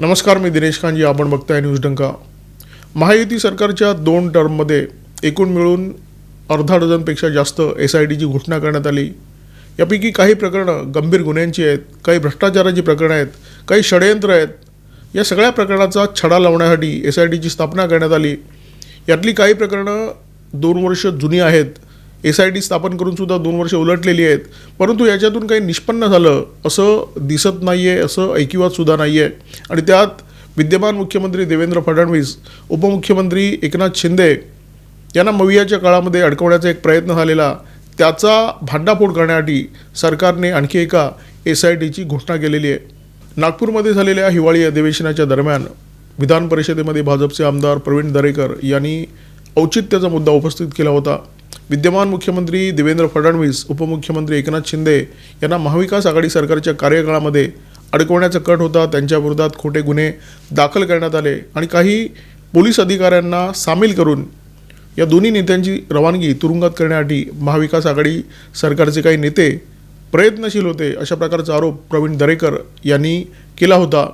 नमस्कार मी दिनेश खानजी आपण बघताय न्यूज डंका. महायुती सरकारच्या दोन टर्ममध्ये एकूण मिळून अर्धा डझनपेक्षा जास्त एस आय टीची घोषणा करण्यात आली. यापैकी काही प्रकरणं गंभीर गुन्ह्यांची आहेत काही भ्रष्टाचाराची प्रकरणं आहेत काही षडयंत्र आहेत. या सगळ्या प्रकरणाचा छडा लावण्यासाठी एस आय टीची स्थापना करण्यात आली. यातली काही प्रकरणं दोन वर्ष जुनी आहेत. एस आय टी स्थापन करून सुद्धा दोन वर्ष उलटलेली आहेत. परंतु याच्यातून काही निष्पन्न झालं असं दिसत नाही आहे असं ऐकिवातसुद्धा नाही आहे आणि त्यात विद्यमान मुख्यमंत्री देवेंद्र फडणवीस उपमुख्यमंत्री एकनाथ शिंदे यांना मवियाच्या काळामध्ये अडकवण्याचा एक प्रयत्न झालेला त्याचा भांडाफोड करण्यासाठी सरकारने आणखी एका एस आय टीची घोषणा केलेली आहे. नागपूरमध्ये झालेल्या हिवाळी अधिवेशनाच्या दरम्यान विधान परिषदेमध्ये भाजपचे आमदार प्रवीण दरेकर यांनी औचित्याचा मुद्दा उपस्थित केला होता. विद्यमान मुख्यमंत्री देवेंद्र फडणवीस उपमुख्यमंत्री एकनाथ शिंदे यांना महाविकास आघाडी सरकारच्या कार्यकाळामध्ये अडकवण्याचा कट होता. त्यांच्या विरोधात खोटे गुन्हे दाखल करण्यात आले आणि काही पोलीस अधिकाऱ्यांना सामील करून या दोन्ही नेत्यांची रवानगी तुरुंगात करण्यासाठी महाविकास आघाडी सरकारचे काही नेते प्रयत्नशील होते अशा प्रकारचा आरोप प्रवीण दरेकर यांनी केला होता.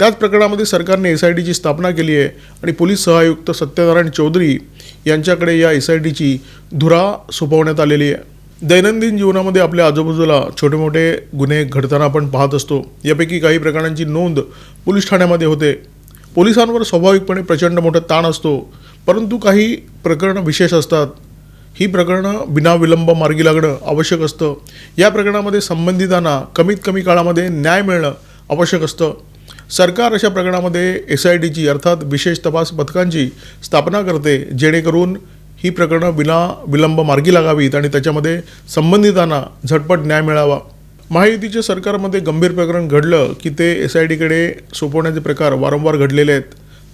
त्याच प्रकरणामध्ये सरकारने एस आय टीची स्थापना केली आहे आणि पोलीस सहआयुक्त सत्यनारायण चौधरी यांच्याकडे या एस आय टीची धुरा सोपवण्यात आलेली आहे. दैनंदिन जीवनामध्ये आपल्या आजूबाजूला छोटे मोठे गुन्हे घडताना आपण पाहत असतो. यापैकी काही प्रकरणांची नोंद पोलीस ठाण्यामध्ये होते. पोलिसांवर स्वाभाविकपणे प्रचंड मोठा ताण असतो परंतु काही प्रकरणं विशेष असतात. ही प्रकरणं विनाविलंब मार्गी लागणं आवश्यक असतं. या प्रकरणामध्ये संबंधितांना कमीत कमी काळामध्ये न्याय मिळणं आवश्यक असतं. सरकार अशा प्रकरणामध्ये एस आय डीची अर्थात विशेष तपास पथकांची स्थापना करते जेणेकरून ही प्रकरणं विना विलंब मार्गी लागावीत आणि त्याच्यामध्ये संबंधितांना झटपट न्याय मिळावा. महायुतीच्या सरकारमध्ये गंभीर प्रकरण घडलं की ते एस आय डीकडे सोपवण्याचे प्रकार वारंवार घडलेले आहेत.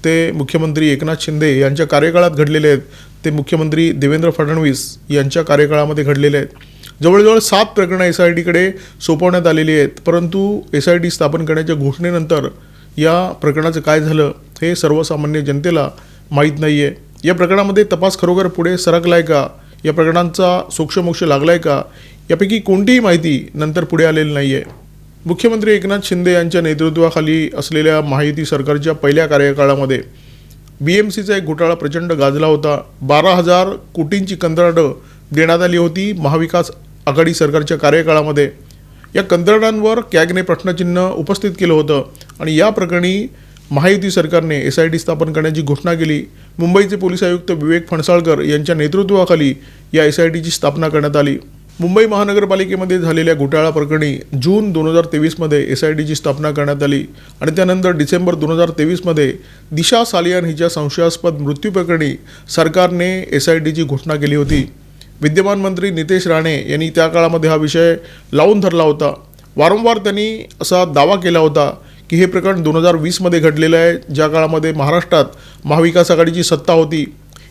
ते मुख्यमंत्री एकनाथ शिंदे यांच्या कार्यकाळात घडलेले आहेत. ते मुख्यमंत्री देवेंद्र फडणवीस यांच्या कार्यकाळामध्ये घडलेले आहेत. जवळजवळ सात प्रकरणं एस आय डीकडे सोपवण्यात आलेली आहेत. परंतु एस आय डी स्थापन करण्याच्या घोषणेनंतर या प्रकरणाचं काय झालं हे सर्वसामान्य जनतेला माहीत नाही आहे या प्रकरणामध्ये तपास खरोखर पुढे सरकलाय का? या प्रकरणांचा सोक्षमोक्ष लागलाय का? यापैकी कोणतीही माहिती नंतर पुढे आलेली नाही आहे मुख्यमंत्री एकनाथ शिंदे यांच्या नेतृत्वाखाली असलेल्या माहिती सरकारच्या पहिल्या कार्यकाळामध्ये बी एम सीचा एक घोटाळा प्रचंड गाजला होता. बारा हजार कोटींची कंत्राटं देण्यात आली होती महाविकास आघाडी सरकारच्या कार्यकाळामध्ये. या कंत्राटांवर कॅगने प्रश्नचिन्ह उपस्थित केलं होतं आणि या प्रकरणी महायुती सरकारने एस आय टी स्थापन करण्याची घोषणा केली. मुंबईचे पोलीस आयुक्त विवेक फणसाळकर यांच्या नेतृत्वाखाली या एस आय टीची स्थापना करण्यात आली. मुंबई महानगरपालिकेमध्ये झालेल्या घोटाळा प्रकरणी जून दोन हजार तेवीसमध्ये एस आय टीची स्थापना करण्यात आली आणि त्यानंतर डिसेंबर दोन हजार तेवीसमध्ये दिशा सालियान हिच्या संशयास्पद मृत्यूप्रकरणी सरकारने एस आय टीची घोषणा केली होती. विद्यमान मंत्री नितेश राणे यांनी त्या काळामध्ये हा विषय लावून धरला होता. वारंवार त्यांनी असा दावा केला होता की हे प्रकरण दोन हजार वीसमध्ये घडलेलं आहे ज्या काळामध्ये महाराष्ट्रात महाविकास आघाडीची सत्ता होती.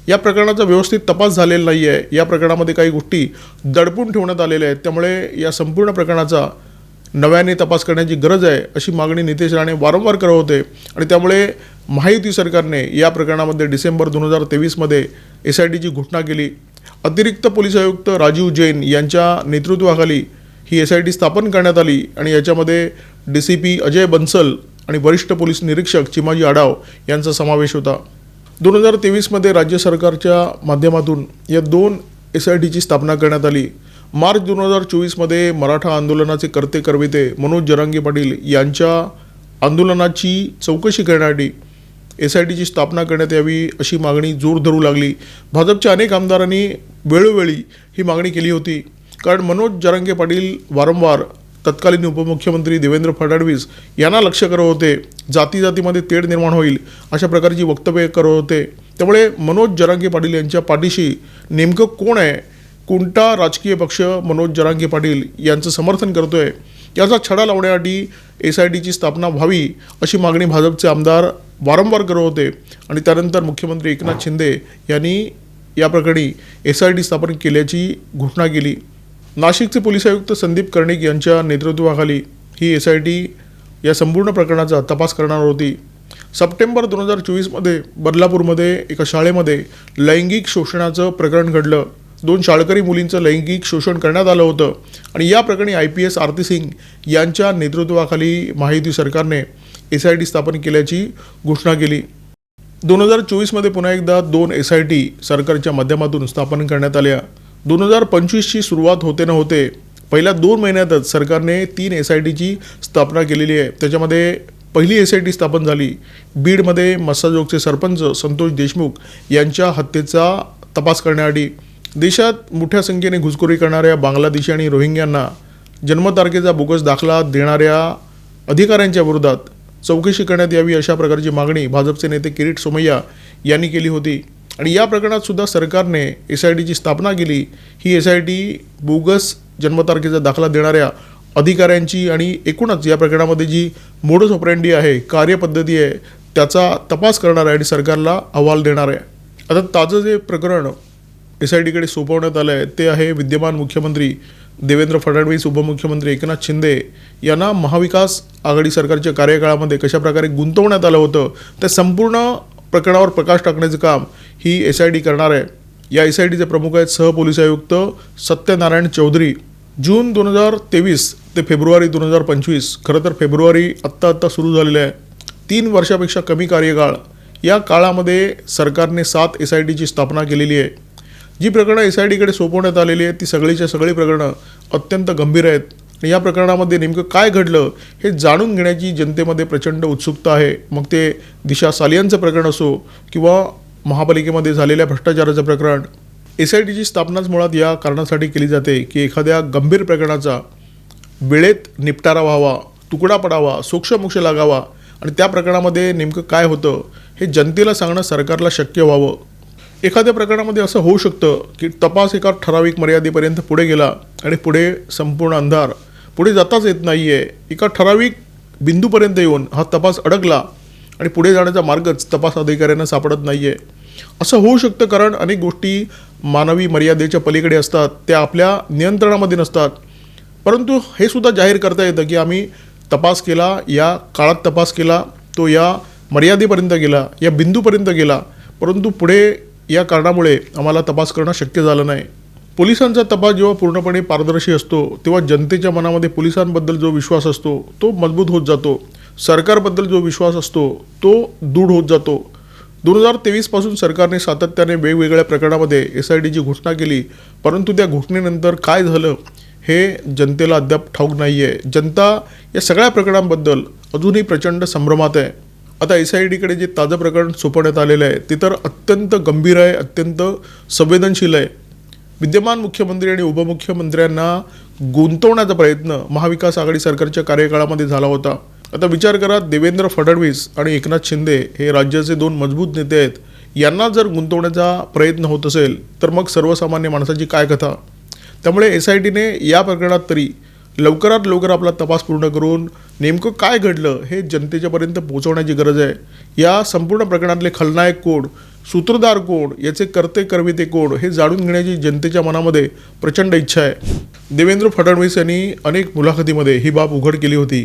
या प्रकरणाचा व्यवस्थित तपास झालेला नाही आहे या प्रकरणामध्ये काही गोष्टी दडपून ठेवण्यात आलेल्या आहेत. त्यामुळे या संपूर्ण प्रकरणाचा नव्याने तपास करण्याची गरज आहे अशी मागणी नितेश राणे वारंवार करत होते. आणि त्यामुळे महायुती सरकारने या प्रकरणामध्ये डिसेंबर दोन हजार तेवीसमध्ये एस आय टीची घोषणा केली. अतिरिक्त पोलीस आयुक्त राजीव जैन यांच्या नेतृत्वाखाली ही एस आय टी स्थापन करण्यात आली आणि याच्यामध्ये D C P Ajay Bansal आणि वरिष्ठ पोलीस निरीक्षक चिमाजी आडाव यांचा समावेश होता. दोन हजार तेवीसमध्ये राज्य सरकारच्या माध्यमातून या दोन एस आय टीची स्थापना करण्यात आली. मार्च दोन हजार चोवीसमध्ये मराठा आंदोलनाचे कर्ते करविते मनोज जरांगे पाटील यांच्या आंदोलनाची चौकशी करण्यासाठी एस आय टीची स्थापना करण्यात यावी अशी मागणी जोर धरू लागली. भाजपच्या अनेक आमदारांनी वेळोवेळी ही मागणी केली होती. कारण मनोज जरांगे पाटील वारंवार तत्कालीन उपमुख्यमंत्री देवेंद्र फडणवीस यांना लक्ष करत होते. जाती जातीमध्ये तेढ निर्माण होईल अशा प्रकारची वक्तव्य करत होते. त्यामुळे मनोज जरांगे पाटील यांच्या पाठीशी नेमकं कोण आहे? कोणता राजकीय पक्ष मनोज जरांगे पाटील यांचं समर्थन करतोय? याचा छडा लावण्यासाठी एस आय टीची स्थापना व्हावी अशी मागणी भाजपचे आमदार वारंवार करत होते. आणि त्यानंतर मुख्यमंत्री एकनाथ शिंदे यांनी या प्रकरणी एस आय टी स्थापन केल्याची घोषणा केली. नाशिकचे पोलीस आयुक्त संदीप कर्णिक यांच्या नेतृत्वाखाली ही एस आय टी या संपूर्ण प्रकरणाचा तपास करणार होती. सप्टेंबर दोन हजार चोवीसमध्ये बदलापूरमध्ये एका शाळेमध्ये लैंगिक शोषणाचं प्रकरण घडलं. दोन शाळकरी मुलींचं लैंगिक शोषण करण्यात आलं होतं. आणि या प्रकरणी I P S Aarti Singh यांच्या नेतृत्वाखाली महायुती सरकारने एस आय टी स्थापन केल्याची घोषणा केली. दोन हजार चोवीसमध्ये पुन्हा एकदा दोन एस आय टी सरकारच्या माध्यमातून स्थापन करण्यात आल्या. दोन हजार पंचवीसची सुरुवात होते न होते पहिल्या दोन महिन्यातच सरकारने तीन एस आय टीची स्थापना केलेली आहे. त्याच्यामध्ये पहिली एस आय टी स्थापन झाली. बीडमध्ये मस्साजोगचे सरपंच संतोष देशमुख यांच्या हत्येचा तपास करण्यासाठी देशात मोठ्या संख्येने घुसखोरी करणाऱ्या बांगलादेशी आणि रोहिंग्यांना जन्मतारखेचा बोगस दाखला देणाऱ्या अधिकाऱ्यांच्या विरोधात चौकशी करण्यात यावी अशा प्रकारची मागणी भाजपचे नेते किरीट सोमय्या यांनी केली होती. आणि या प्रकरणात सुद्धा सरकारने एस आय टीची स्थापना केली. ही एस आय टी बोगस जन्मतारखेचा दाखला देणाऱ्या अधिकाऱ्यांची आणि एकूणच या प्रकरणामध्ये जी मोडस ऑपरेंडी आहे कार्यपद्धती आहे त्याचा तपास करणार आहे आणि सरकारला अहवाल देणार आहे आता ताजं जे प्रकरण एस आय डीकडे सोपवण्यात आलं आहे ते आहे विद्यमान मुख्यमंत्री देवेंद्र फडणवीस उपमुख्यमंत्री एकनाथ शिंदे यांना महाविकास आघाडी सरकारच्या कार्यकाळामध्ये कशाप्रकारे गुंतवण्यात आलं होतं त्या संपूर्ण प्रकरणावर प्रकाश टाकण्याचं काम ही एस आय डी करणार आहे. या एस आय डीचे प्रमुख आहेत सहपोलीस आयुक्त सत्यनारायण चौधरी. जून दोन हजार तेवीस ते फेब्रुवारी दोन हजार पंचवीस खरं तर फेब्रुवारी आत्ता आत्ता सुरू झालेलं आहे. तीन वर्षापेक्षा कमी कार्यकाळ. या काळामध्ये सरकारने सात एस आय टीची स्थापना केलेली आहे. जी प्रकरणं एस आय डीकडे सोपवण्यात आलेली आहेत ती सगळीच्या सगळी प्रकरणं अत्यंत गंभीर आहेत. आणि या प्रकरणामध्ये नेमकं काय घडलं हे जाणून घेण्याची जनतेमध्ये प्रचंड उत्सुकता आहे. मग ते दिशा सालियांचं प्रकरण असो किंवा महापालिकेमध्ये झालेल्या भ्रष्टाचाराचं प्रकरण एस आय टीची स्थापनाच मुळात या कारणासाठी केली जाते की एखाद्या गंभीर प्रकरणाचा वेळेत निपटारा व्हावा तुकडा पडावा सोक्षमोक्ष लागावा आणि त्या प्रकरणामध्ये नेमकं काय होतं हे जनतेला सांगणं सरकारला शक्य व्हावं. एखाद्या प्रकरणामध्ये असं होऊ शकतं की तपास एका ठराविक मर्यादेपर्यंत पुढे गेला आणि पुढे संपूर्ण अंधार पुढे जाताच येत नाही आहे एका ठराविक बिंदूपर्यंत येऊन हा तपास अडकला आणि पुढे जाण्याचा मार्गच तपास अधिकाऱ्यांना सापडत नाही आहे असं होऊ शकतं कारण अनेक गोष्टी मानवी मर्यादेच्या पलीकडे असतात त्या आपल्या नियंत्रणामध्ये नसतात. परंतु हे सुद्धा जाहीर करता येतं की आम्ही तपास केला या काळात तपास केला तो या मर्यादेपर्यंत गेला या बिंदूपर्यंत गेला. परंतु पुढे या कारणामुळे आम्हाला तपास करणं शक्य झालं नाही. पोलिसांचा तपास जेव्हा पूर्णपणे पारदर्शी असतो तेव्हा जनतेच्या मनामध्ये पोलिसांबद्दल जो विश्वास असतो तो मजबूत होत जातो. सरकारबद्दल जो विश्वास असतो तो दृढ होत जातो. दोन हजार तेवीसपासून सरकारने सातत्याने वेगवेगळ्या प्रकरणामध्ये एस आय डीची घोषणा केली परंतु त्या घोषणेनंतर काय झालं हे जनतेला अद्याप ठाऊक नाही आहे जनता या सगळ्या प्रकरणांबद्दल अजूनही प्रचंड संभ्रमात आहे. आता एस आय डीकडे जे ताजं प्रकरण सोपवण्यात आलेलं आहे ते तर अत्यंत गंभीर आहे अत्यंत संवेदनशील आहे. विद्यमान मुख्यमंत्री आणि उपमुख्यमंत्र्यांना गुंतवण्याचा प्रयत्न महाविकास आघाडी सरकारच्या कार्यकाळामध्ये झाला होता. आता विचार करा देवेंद्र फडणवीस आणि एकनाथ शिंदे हे राज्याचे दोन मजबूत नेते आहेत. यांना जर गुंतवण्याचा प्रयत्न होत असेल तर मग सर्वसामान्य माणसाची काय कथा? त्यामुळे एस आय टीने या प्रकरणात तरी लवकरात लवकर आपला तपास पूर्ण करून नेमकं काय घडलं हे जनतेच्यापर्यंत पोहोचवण्याची गरज आहे. या संपूर्ण प्रकरणातले खलनायक कोण सूत्रधार कोण याचे कर्ते करविते कोण हे जाणून घेण्याची जनतेच्या मनामध्ये प्रचंड इच्छा आहे. देवेंद्र फडणवीस यांनी अनेक मुलाखतीमध्ये ही बाब उघड केली होती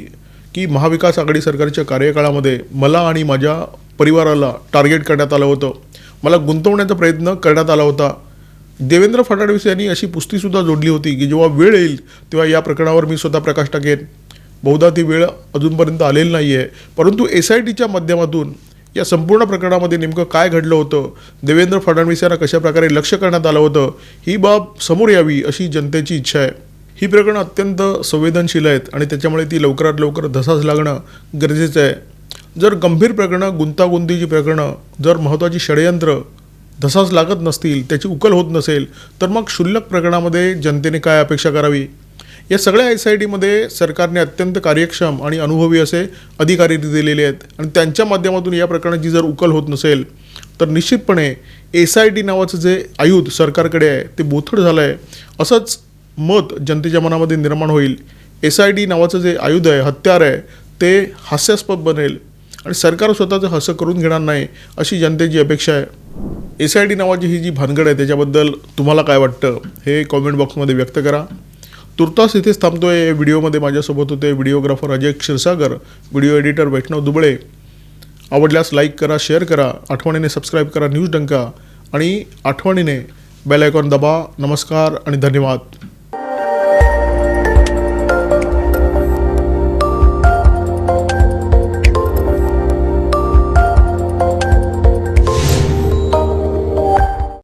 की महाविकास आघाडी सरकारच्या कार्यकाळामध्ये मला आणि माझ्या परिवाराला टार्गेट करण्यात आलं होतं. मला गुंतवण्याचा प्रयत्न करण्यात आला होता. देवेंद्र फडणवीस यांनी अशी पुस्तीसुद्धा जोडली होती की जेव्हा वेळ येईल तेव्हा या प्रकरणावर मी स्वतः प्रकाश टाकेन. बहुधा ती वेळ अजूनपर्यंत आलेली नाही आहे परंतु एस आय टीच्या माध्यमातून या संपूर्ण प्रकरणामध्ये नेमकं काय घडलं होतं देवेंद्र फडणवीस यांना कशाप्रकारे लक्ष करण्यात आलं होतं ही बाब समोर यावी अशी जनतेची इच्छा आहे. ही प्रकरणं अत्यंत संवेदनशील आहेत आणि त्याच्यामुळे ती लवकरात लवकर धसास लागणं गरजेचं आहे. जर गंभीर प्रकरणं गुंतागुंतीची प्रकरणं जर महत्त्वाची षडयंत्र धसास लागत नसतील त्याची उकल होत नसेल तर मग क्षुल्लक प्रकरणामध्ये जनतेने काय अपेक्षा करावी? या सगळ्या एस आय टीमध्ये सरकारने अत्यंत कार्यक्षम आणि अनुभवी असे अधिकारी दिलेले आहेत आणि त्यांच्या माध्यमातून या प्रकरणाची जर उकल होत नसेल तर निश्चितपणे एस आय टी नावाचं जे आयुध सरकारकडे आहे ते बोथड झालं आहे असंच मत जनतेच्या मनामध्ये निर्माण होईल. एस आय टी नावाचं जे आयुध आहे हत्यार आहे ते हास्यास्पद बनेल आणि सरकार स्वतःचं हसं करून घेणार नाही अशी जनतेची अपेक्षा आहे. एस आय टी नावाची ही जी भानगड आहे त्याच्याबद्दल तुम्हाला काय वाटतं हे कॉमेंट बॉक्समध्ये व्यक्त करा. तुर्तास इथेच थांबतोय या व्हिडिओमध्ये माझ्यासोबत होते videographer Ajay Kshirsagar video editor Vaishnav Duble. आवडल्यास लाईक करा शेअर करा आठवणीने सबस्क्राईब करा न्यूज डंका. आणि आठवणीने बेल आयकॉन दबा. नमस्कार आणि धन्यवाद.